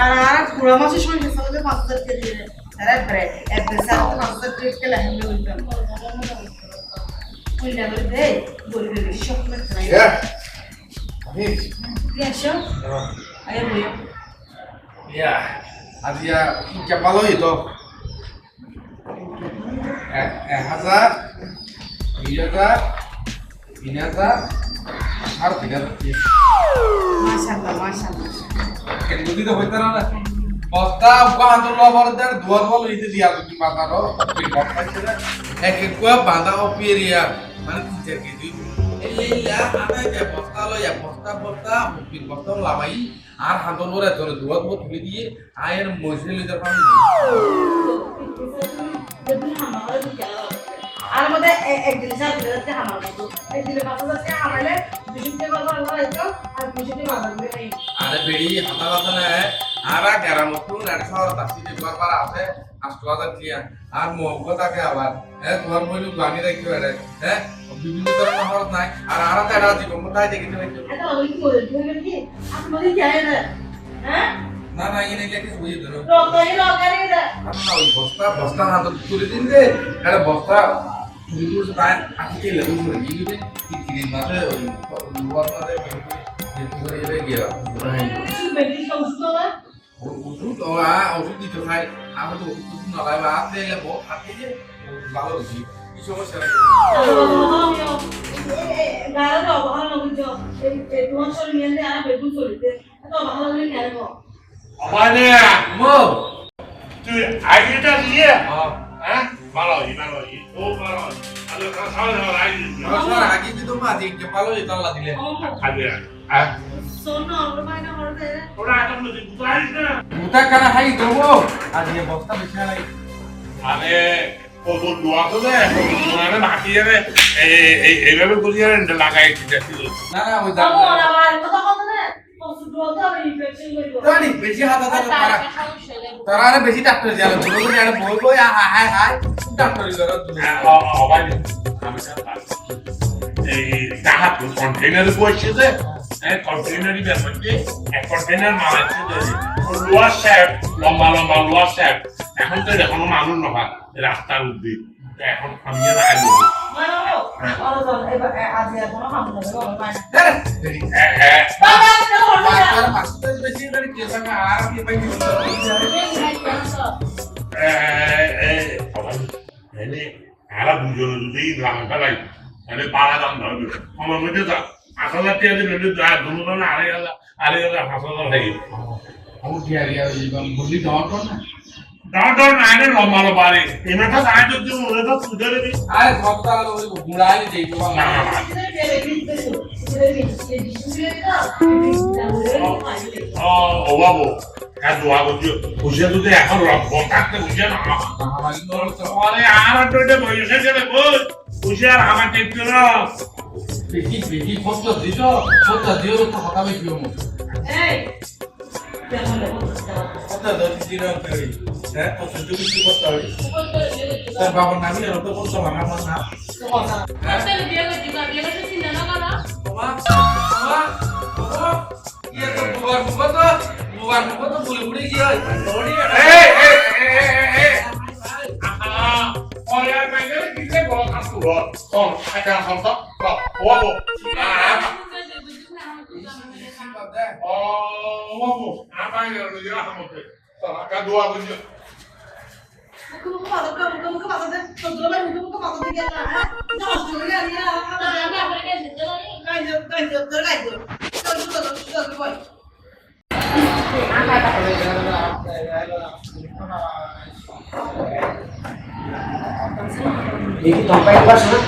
আর আর পুরা মাসের সময় আমাদের পাঁচ হাজার টিয়া দিয়ে স্যার একবারে একবারে স্যার তো পাঁচ হাজার টিয়া খেলে হ্যান্ডে উঠতাম ওই লেভেল দে গরিবের বেশি শখ লাগছে না Ya. Habis. দিয়ে আসো আগে বইও Ya. Adia kepala itu. Eh, eh hazar. Iya tak? Ini tak? Har tidak. মাশাআল্লাহ মাশাআল্লাহ Kan jadi dah hoitar na. বস্তা বাঁধো লবরদার দুয়ার বল ইতে দিয়া দুটি বাঁধারো বস্তা ছেড়ে এক এক বাঁধা অপিরিয়া মানে তিন চার কেজি এলিলা আনা যে লইয়া বস্তা বস্তা মুক্তির বস্তা লামাই আর তুলে দিয়ে আয়ের মজে লিটার পানি আর মধ্যে একদিন স্যার দিলে যাচ্ছে আমার মতো একদিনে পাঁচ হাজার টাকা দুশো টাকা বাজার আমরা রাখতো আর দুশো টাকা বাজার আরে বেড়ি হাতা হাতা না আর গ্যারাম তুন এক শহর আছে। আষ্ট হাজার টিয়া আর মহব্ব থাকে আবার হ্যাঁ তোমার বইলু গানি রাখতে পারে হ্যাঁ বিভিন্ন ধরনের খরচ নাই আর আর একটা জীবন কোথায় দেখিতে পাইছো এটা ওই কি তুমি কি আপনাদের কি আয় না না না এনে লেখে বুঝে ধরো ওই বস্তা বস্তা হাত তুলে দিন যে একটা বস্তা তুলে তুলে তাই আজকে লেবু করে দিয়ে দিবে কিনে মাঝে ওই লোয়ার মাঝে বের করে এবে গিয়া বেশি ওষুধ ওষুধ দিতে খাই আমি তো ওষুধ টষুধ না খাই বা হাত দিলে বহুত হাত দিয়ে ভালো হয়েছি কি সমস্যা নাই গাড়িতে অবহেলা নগর তোমার শরীর নিয়ে দিয়ে আর বেগুন চলিতে এত অবহেলা করে কেন আমানে মো তুই আইডিটা দিয়ে হ্যাঁ হ্যাঁ ভালো হই ভালো হই ও ভালো হই আলো আইডি আগে কিন্তু মা দিকে ভালো হইতো আল্লাহ দিলে আগে হ্যাঁ শোনো আমরা বাইনা করতে ওরা এখন যদি বুঝাইস না। মুতা কানা খাই দেবো? আর বস্তা বেশি নাই আরে ও তো তো দে মানে বাকি যাবে এই এই এইভাবে করি আর লাগাই না না ওই দাম হাত তারা বেশি ডাক্তার ছোট করে হাই হাই হাই ডাক্তারি আমি এই কন্টেনারে কন্টেনারই যে এক কন্টেনার মাল আছে যে লোয়ার স্যাপ লম্বা লম্বা এখন তো এখনও মানুষ নহয় রাস্তার উদ্দি এখন আমি যেন আইবো মানে ও আলো চল এবার আজ আর কোনো কাম করবে না বাইনা হ্যাঁ বেশি হ্যাঁ হ্যাঁ বাবা চলো করবে মাস্টার মাস্টার বেশি করে কে? সঙ্গে আর কি পাই এনে এরা দুজনে যদি লাগান ফেলাই এনে পাড়া দাম ধরবে আমার মধ্যে যা পাঁচ হাজার টাকা দিলে দুজন আড়াই হাজার আড়াই হাজার পাঁচ হাজার লাগে আমার কি আর ইয়ার বললি দাও কর না দাও দাও না এনে লম্বা লম্বা রে এমাটা সাহায্য দিব ওরে তো তুই দিবি আরে সপ্তাহ ওই গুড়াই দেই তো না না না ও ও বাবু হ্যাঁ দোয়া করছি বুঝে তুই এখন রক্ত থাকতে বুঝে না আমাকে তো আরে আর তো এটা বয়সে গেলে বল বুঝে আর আমার টেকতে না বেশি বেশি কষ্ট দিত কষ্ট দিও তো কথা বেশি হমু কথা দতি দিন করি হ্যাঁ কষ্ট দিও কিছু করতে হবে তার বাবার নামই এর তো করতে হবে। আমার নাম হ্যাঁ বাবা বাবা বাবা ইয়ে তো বুবার বুবার তো বুবার বুবার তো বলে উড়ে গিয়ে দৌড়ি এই এই এই এই আহা। ওরে আর বাইরে কিসে বল কাটু বল কোন একটা সন্ত ও বাবু ও বাবু আর বাইরে রইয়া হামতে সারা দোয়া করছি দেখি তোমার একবার শোনা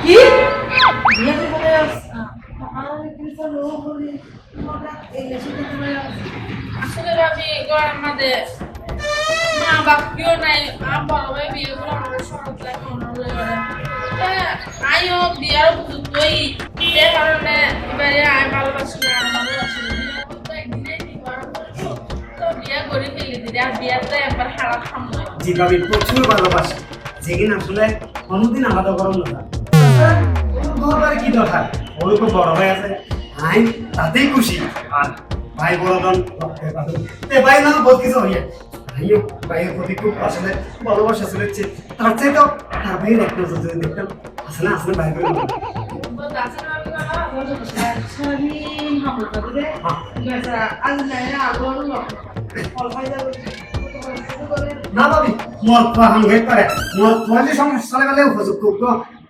কি আসলে এগুলো আমাদের ভালোবাসি না ভালোবাসি না। বিয়ে করতে একদিনেই ঠিক করার পরে তো তো বিয়ে করে ফেলে দিলে, আর বিয়াতে একবার হারাপ সামনে জি ভাবি প্রচুর ভালোবাসা যে কিনা আসলে কোনোদিন আলাদা করো না। কি দরকার? ওই তো বড় হয়ে আছে। আই, তাতেই খুশি। আর ভাই বড় দন ভাই, না, বহুত কিছু হইয়া ভাইও ভাইয়ের প্রতি খুব আসলে ভালোবাসা চলেছে তার চেয়ে তো তার ভাইয়ের এক নজর যদি দেখতাম আসলে আসলে ভাই ভাই করে না ভাবি তো হাম হয়ে পারে। মোর পয়লে সমস্যা লাগালে উপযুক্ত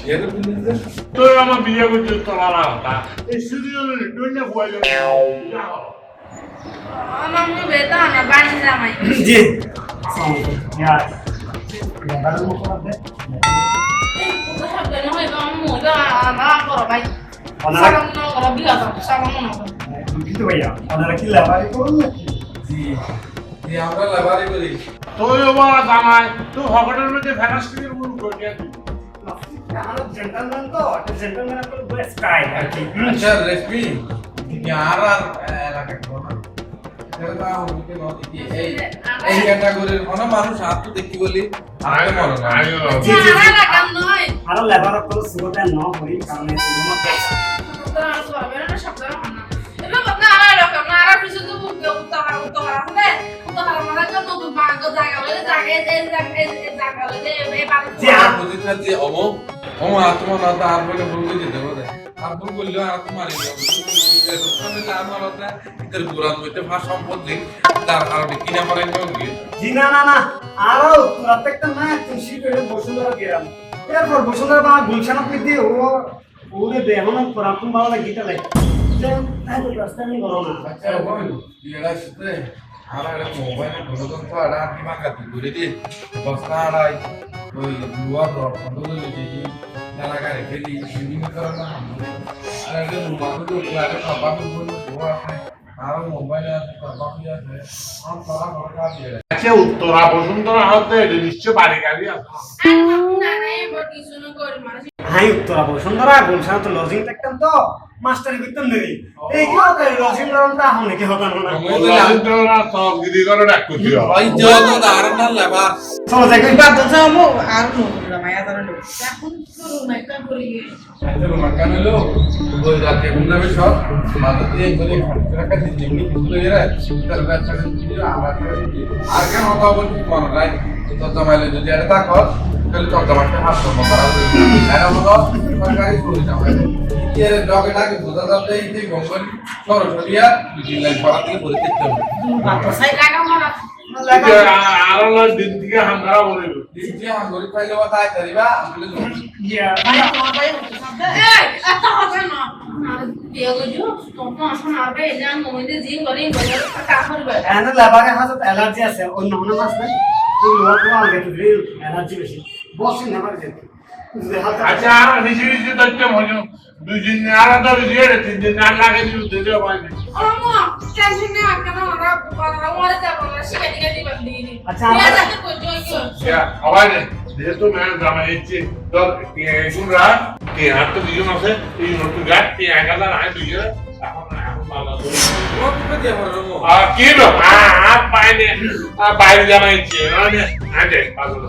তুই আমার বিয়ে করছিস তোমার কথা। এই সিরিয়াল তুই না বলে মামু বেতা না বানি জামাই জি আসসালামু আলাইকুম ইয়া বাবার মুখ করতে কেন হয় আমার বড় ভাই ওনারা সালাম না বিয়া করো সালাম না কিন্তু ভাইয়া ওনারা কি লাভারি করুন জি জি আমরা লাভারি করি তুই আমার জামাই তুই হকটের মধ্যে করে আমার জেন্টলম্যান তো একটা জেন্টলম্যান আপনার বেস্ট গাই আর কি আচ্ছা রেশমি यार আর এলাকা কোন এটা হচ্ছে নদী এই এই ক্যাটাগরির কোন মানুষ হাত তো দেখি বলি আর মনে না জি, জি, জি। না না কাম নয় আর লেবার করে সুগতা ন করি কারণ সুগমা তো আর তো হবে না সব না এবে কথা আর রকম না আর কিছু তো বুকে উত্তর উত্তর আছে করে এরপর বসুন্ধরা বা গুলশান আপনি দিয়ে ও ওরে দেহন পরাতন ভালো লাগিতে লাগে তাই তো রাস্তা নিয়ে গরম না আচ্ছা সাথে একটা মোবাইল ঘটন তো আর কি মাকা তুই করে দি বস্তা আড়াই ওই লুয়া ড্রপ বন্ধ করে দিয়েছি এলাকা রেখে দিই সুইমিং করার না আর একটা রুমাল তো লাগে আচ্ছা উত্তরা বসুন্ধরা হতে নিশ্চয় বাড়ি গাড়ি আছে শুনো করি হাই উত্তরা বসুন্ধরা গুলশান তো লজিং থাকতাম তো মাস্টারি করতাম দেরি। এই কি হতো লজিং রনটা হনে কি হতো না। সব গিরি করে ডাক করছি ওই যত আর না লেবার। চলো যাই কই বাদ দাও আমো আর নো মায়া তারা লোক। এখন তো রুমাইটা করি ওই রাতে সব। মাথা দিয়ে করে দিয়ে যেমনি কিছু লেগে রে তার ব্যবসা আর কেন কথা বলছি মনে তো জমাইলে যদি লগে যে লাগা আর দিন না আর তো করি অ্যালার্জি আছে অন্য অন্য মাছ নাই অ্যালার্জি বেশি বসে না যেতে আচ্ছা আর নিচে নিচে তথ্য দুই দিন আর তো দিয়ে তিন দিন আর লাগে দিল দিতে পারে আমো টেনশন না কেন? ওরা কথা ওরা যাব না শিখে দিকে দিবা দিনি আচ্ছা, আমরা- যাতে কই জয় কি Ya, যেহেতু ম্যাম জামা দিচ্ছে তো এখন রাত তিন হাত তো দুজন আছে এই নতুন গাছ তিন এক হাজার আয় দুজন এখন এখন ভালো কি দিয়ে বলব আর কি লো হাত বাইরে মানে আগে পাগল।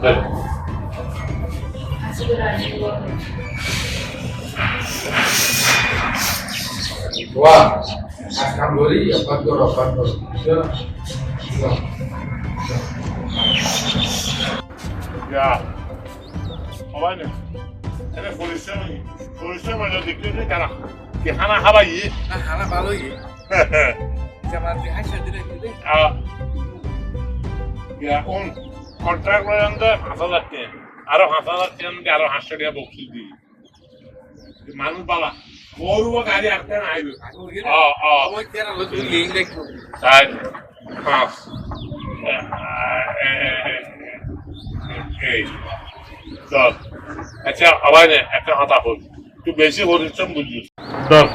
Wah, akan beri apa tuh apa tuh? Ya. সবাই নেই এনে পরিশ্রম পরিশ্রম দেখতে কেন কি খানা খাবাই Nah, karena malu ya. আমার দিয়ে হাসা দিলে দিলে এখন কন্ট্রাক্ট পর্যন্ত পাঁচ হাজার টাকা আরও হাজার টাকা আমি আরও পাঁচশো টাকা বকশিস দিই মানুষ পালা বড় গাড়ি আসতে না আইবে অ অ ওই কেন লোক লিং দেখো চার পাঁচ দশ আচ্ছা আবার একটা কথা হল একটু বেশি পরিশ্রম বুঝিস। দশ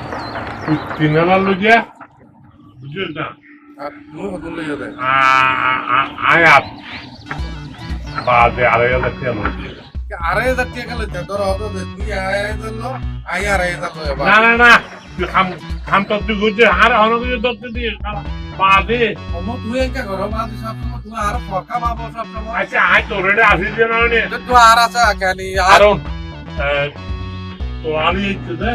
তিন হাজার লোকিয়া বুঝিস না? আর মুখ আয়াত বাদে আড়াই হাজার টাকা লোকিয়া আড়াই হাজার টাকা লইতে ধরো হতো যে তুই আড়াই হাজার লো আই আড়াই হাজার না না না খাম খাম তো তুই বুঝছে আর অন্য কিছু ধরতে দিয়ে বাদে অমো তুই একা ঘর বাদ সব সময় তুই আর ফকা পাবো সব সময় আচ্ছা আজ তোর রেডে আসিস যে না নে তো তুই আর আছে কেনি আর তো আমি ইচ্ছে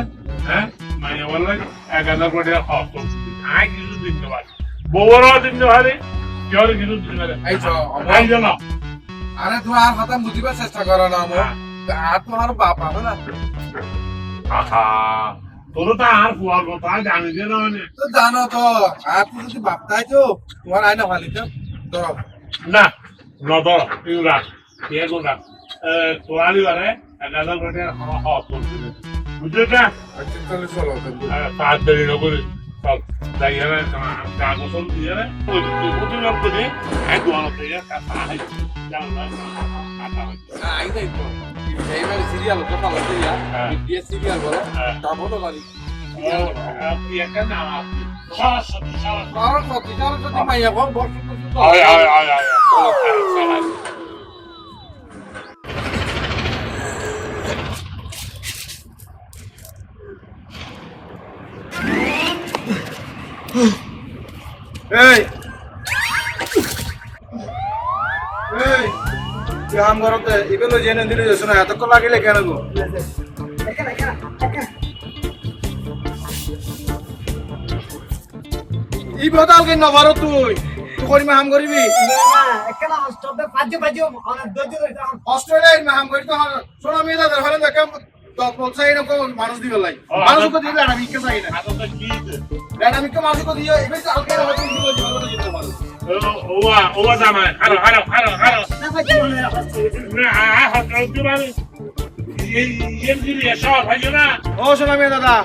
হ্যাঁ মানে বললাম এক হাজার কোটি টাকা খরচ আয় কিছু দিতে পারি। বউরাও দিতে পারি কেউ কিছু দিতে পারে এই তো আই জানো আরে তুই আর হাতে বুঝিবার চেষ্টা করো না আমো। আর তো আর বাপ হবে না? আহা তোর তো আর ফুয়ার কথা জানি যে না মানে। তো জানো তো আর তুই যদি তাই তো তোমার আইনা ভালি তো। ধরো। না নদর তুই রাখ ঠিক আছে রাখ তোরালি বারে বুঝলি না আচ্ছা চলো যাই যাবে গা গোসল দিয়ে যাবে। প্রতি লোক করে এক দোয়ানো থেকে তো এইবার সিরিয়াল তো ভালো সিরিয়াল হ্যাঁ। বিএস সিরিয়াল বলো। তা বলো বাড়ি। একটা নাম সরস্বতী সরস্বতী। মাইয়া কম বর্ষ আয় আয় আয় আয়। এই। এই হাম করতে এগুলো জেনে দিলে যাস না এতক্ষণ লাগিলে কেন গো? ই বদাল কেন নবারো তুই? তুই করিমা হাম করিবি? অস্ট্রেলিয়া হাম করি তো শোনা মেয়ে দাদা হলে দেখে মানুষ দিবে লাই। মানুষ তো দিলে আমি কে চাই না। আদতে কি আমি কে মানুষ তো দিও এবার আলকে হয়তো দিব জীবন যেতে পারো ওয়া ওয়া জামাই হারো হারো হারো হারো। না আ হাত দিবানি এই এই দিলি সব হয় না। ও শোনা মেয়ে দাদা।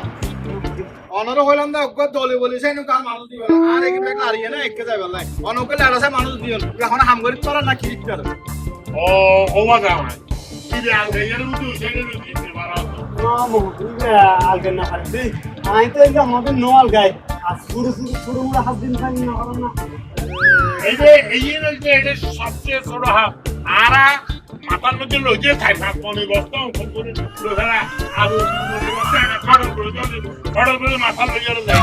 অনর হইলাম না অজ্ঞ দলে বলি সেই কাল মানুষ দিবে আর হারিয়ে না একে যাবে লাই অনকে লাড়াছে মানুষ দিও এখন হাম করি তোরা না কি দিতে ও ওয়া জামাই। কি রে আল গাইয়ের মতো সেটা দিতে পারো। আমি তো এটা আমাদের নোয়াল গাই আর শুরু শুরু শুরু মুড়ে হাত দিন খাই না হলো না। এই যে এই যে এটা সবচেয়ে ছোট হাত আরা মাথার মধ্যে লইতে খাই ভাত মনে বস্ত অঙ্ক করে লোকেরা আলু মনে বস্ত একটা করে দিলে করে মাথা লইয়া যায়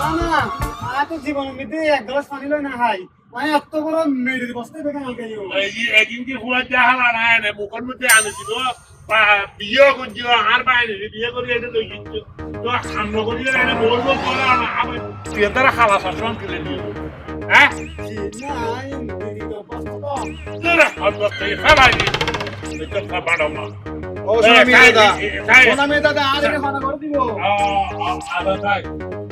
না না আমি তো জীবনের মধ্যে এক গ্লাস পানি লই না খাই আমি এত বড় মেডির বস্তায় বেকার গাই এই যে একদিনকে হুয়া জাহালা না মুখের মধ্যে বা বিয়ে করছিল আর বাইরে বিয়ে করে এটা লই গেছিল তো সামনে করিয়ে এনে বলব করে না আমি তুই তারা খালা শাসন কিনে নিয়ে হ্যাঁ? এটা দাদা। মেয়ে দাদা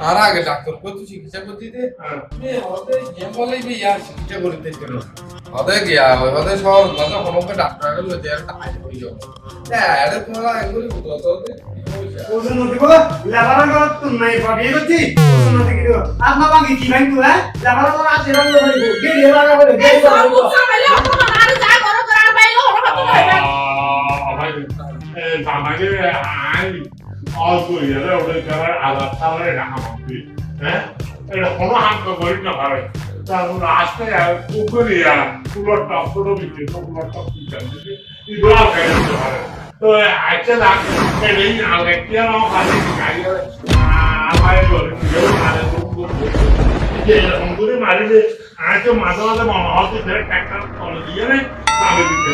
আর আগে ডাক্তার করতে চিকিৎসা করতে দে হ্যাঁ। বলে বি চিকিৎসা করতে কেন গিয়া ওই হতে সব দাদা কোনো ডাক্তার গেল যে হই যাবে। ওজন বলো নাই পাবি ওজন কি আর বাকি কি ভাই তুই গে গে আর বড় কত ভাই আই ইয়ারে ওদের আলাদা সালে রাখা হবে হ্যাঁ এটা কোনো হাত করি না পারে তারপর আসতে পুকুরি আর পুরো টপ পুরো বিক্রি পুরো টপ বিক্রি এগুলো কেন পারে তো আচ্ছা না এই আগে কি আর খালি গাড়ি আমার বলে কেউ মারে যে এরকম করে মারিলে আজকে মাঝে মাঝে মনে হচ্ছে কলে দিয়ে আমি দিতে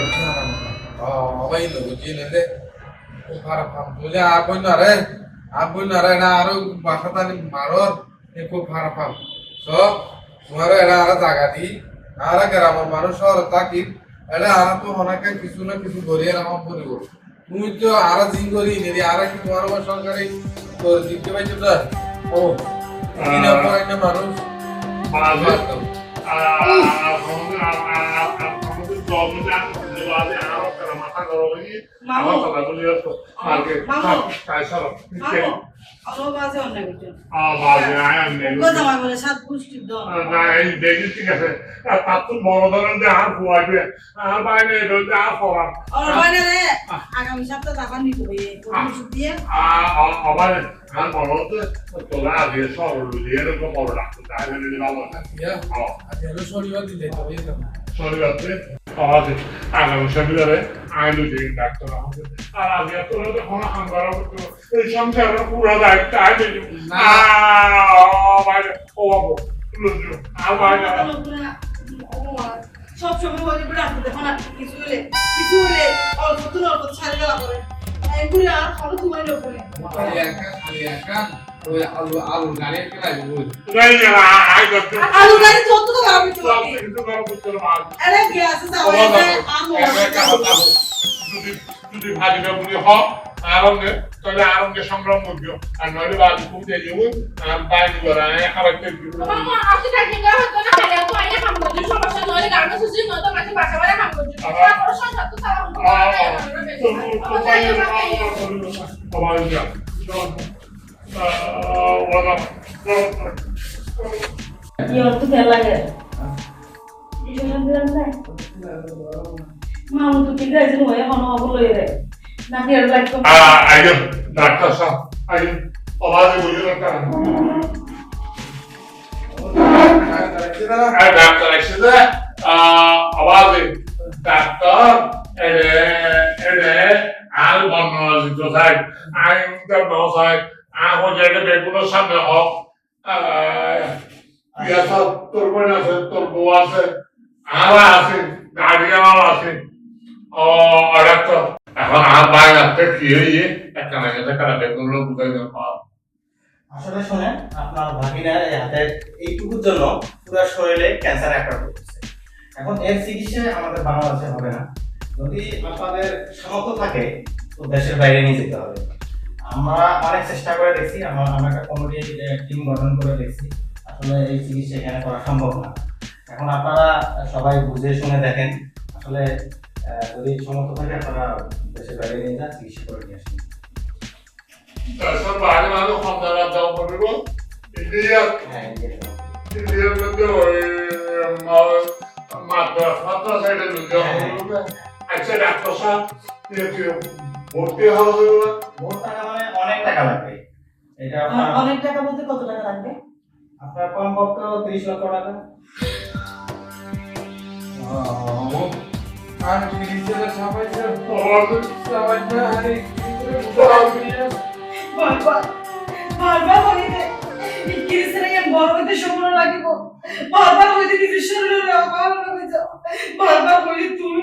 অবাই লোক জিনে দে খারাপ কাম বলে বই না রে আর বই না রে না আরও বাসা তানি মারর খুব খারাপ সো তোমার এরা আর জায়গা দি আর গ্রামের মানুষ শহর থাকি এটা আর তো অনেকে কিছু না কিছু করিয়ে রাখা পরিব তুমি তো আর জিন করি নেদি আর কি তোমার সরকারি দিতে পাইছো না ও মানুষ আমাদের জন্মদান আরও মাথা গরম হয়ে আমার কথা বলি মার্কে তাই সব আমার বাজে অনেক কিছু বাজে আয় আমি কথা আমার বলে সাত পুষ্টির দল। না এই দেখি ঠিক আছে। তার তো বড় ধরনের আর ফুয়াইবে। আর বাইরে রোজে আর পড়া আমার বাইরে রে। আগামী সপ্তাহে টাকা নিতে হবে ওষুধ দিয়ে। আবার আর হচ্ছে তোরা আগে সব রুলিয়ে এরকম বড় ডাক্তার তাই জন্য ভালো না আজ শনিবার দিলে তো যাবে শনিবারতে আগামী শনিবারে আইলু দিন ডাক্তার আমাদের। আর আগে তোরা তো কোনো হাঙ্গারা করতো এই সংসারের পুরো দায়িত্ব আইলে না। বাইরে ও বাবু লুজু আর বাইরে সব সময় বলে বিড়া এখন আর কিছু হলে কিছু হলে অল্প তুলে অল্প ছাড়ে গেলা করে। এগুলি আর ফলো তোমার লোক ওই আলু আলু গাড়ি একটা লাগবে নাই না আই করতে আলু গাড়ি যত তো সব চলবে কিছু করা করতে মাল আরে গ্যাস আছে ও আমার যদি যদি হ আরঙ্গে তাহলে আরঙ্গে সংগ্রাম আর নইলে খুব আর বাইরে হতো না খালি তো কাম সমস্যা গার্মেন্টস সুজি মাঝে বাসা বাড়া কাম তারপর সংসার তো তো ডাক্তার সাহেব আইন অবাধে বুঝে ডাক্তার ডাক্তার এসেছে অবাধে বাইরে নিয়ে যেতে হবে। আমরা অনেক চেষ্টা করে দেখছি আমরা আমরা একটা কমিটি টিম গঠন করে দেখছি। আসলে এই চিকিৎসা এখানে করা সম্ভব না। এখন আপনারা সবাই বুঝে শুনে দেখেন। আসলে যদি সামর্থ্য থাকে আপনারা দেশের বাইরে নিয়ে যান চিকিৎসা করে নিয়ে আসেন। তারপর বাইরে মানুষ সন্ধ্যারা যাও করব ইন্ডিয়া হ্যাঁ এই যে- ইন্ডিয়ার মধ্যে ওই মাদ্রাস মাদ্রাস সাইডে লুজে আচ্ছা ডাক্তার সাহেব ভর্তি হওয়া যাবে না ভোট টাকা মানে অনেক টাকা লাগবে এটা আপনার অনেক টাকা বলতে কত টাকা লাগবে আপনার কম পক্ষে ত্রিশ লক্ষ টাকা আর ফিরিজের সবাই সবাই আরে বারবার বারবার বলি রে এম বড় হইতে সময় লাগিব বারবার হইতে কিছু শরীরের অভাব হয়ে বারবার বলি তুমি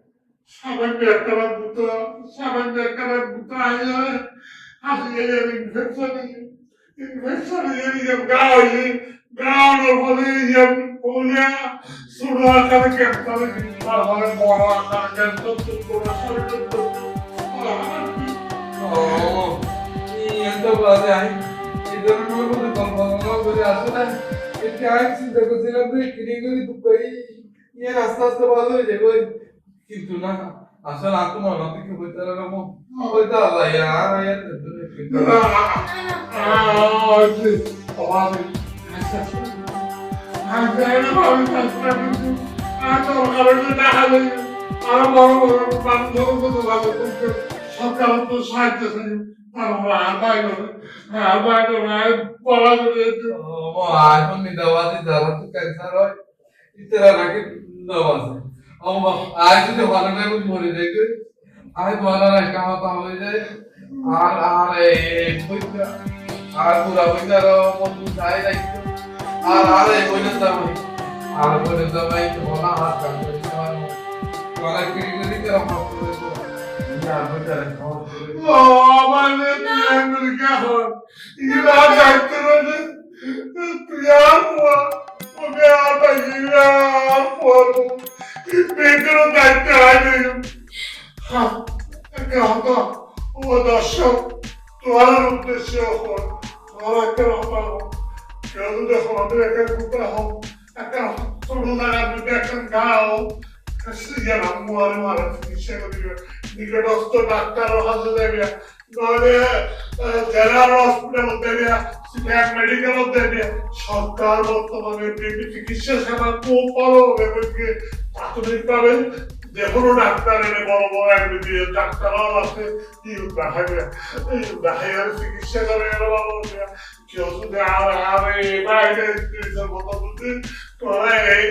সামান্য একটা রাত মতো সামান্য একটা রাত মতো আসলে আসলে আমি ইনফেকশন ইনফেকশন এরিয়াম গা হয়ে গাওয়ানোর ফলে এরিয়াম কমলে ছোট আকারে ক্যান্সারে তারপরে বড় আকারে ক্যান্সার শুরু করে শরীর চিন্তা করছিলাম আস্তে আস্তে ভালো হয়ে যাবে। কিন্তু না আসলে আর তোমার মনে থেকে হইতে পারব হইতে আল্লাহ ইয়ার ইয়ার সরকার তো সাহায্য এখন নিদাবাদি যারা তো ক্যান্সার হয় ইতরা নাকি নবাসে ও আজ যদি না বুঝ মরে দেখবে আজ ভালো না কামা তো হয়ে যায় আর আর আর পুরা বইটা মন যায় রাখতো আর আর এই বইটা আমি আর বইটা তো বলা হাত কাম করে আমার কলা কি করে কি রকম করে না বইটা রাখো আমাদের আমেরিকা হন ইরা যাইতে আর পর ওকে আর পাইছিলা আর পর পেটেরও দায়িত্ব হয় হতো ও দর্শক, তোমার উদ্দেশ্য তোমার একটা হতো কেউ যদি আমাদের একটা কুকুর হোক, একটা জায়গার মধ্যে একটা গাও সিজন আম্মু মারা চিকিৎসা করিবে নিকটস্থ ডাক্তার হাতে দেবে নইলে জেলার হসপিটাল দেবে সিলেট মেডিকেল দেবে, সরকার বর্তমানে চিকিৎসা সেবা খুব ভালো এমনকি প্রাথমিকভাবে যে কোনো ডাক্তার এনে বড় বড় এমবিবিএস হল আছে। ইউ দেখাবে ইউ দেখাইয়ার চিকিৎসা করে এর বাবা কেউ যদি আর আর এই বাইরে মতো বুঝি তোরা এই